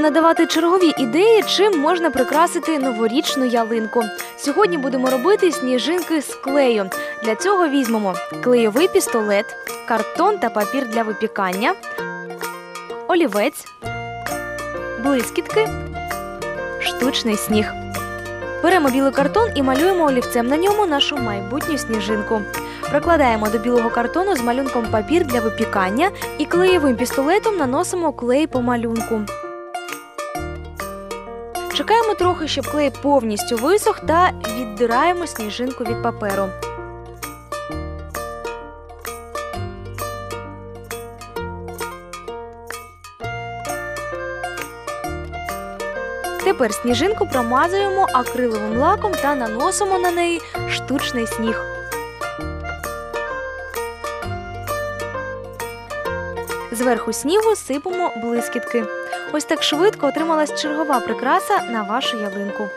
надавати чергові ідеї, чим можна прикрасити новорічну ялинку. Сьогодні будемо робити сніжинки з клею. Для цього візьмемо клейовий пістолет, картон та папір для випікання, олівець, блискітки, штучний сніг. Беремо білий картон і малюємо олівцем на ньому нашу майбутню сніжинку. Прикладаємо до білого картону з малюнком папір для випікання і клеєвим пістолетом наносимо клей по малюнку. Чекаємо трохи, щоб клей повністю висох та віддираємо сніжинку від паперу. Тепер сніжинку промазуємо акриловим лаком та наносимо на неї штучний сніг. Зверху снігу сипемо блискітки. Ось так швидко отрималась чергова прикраса на вашу ялинку.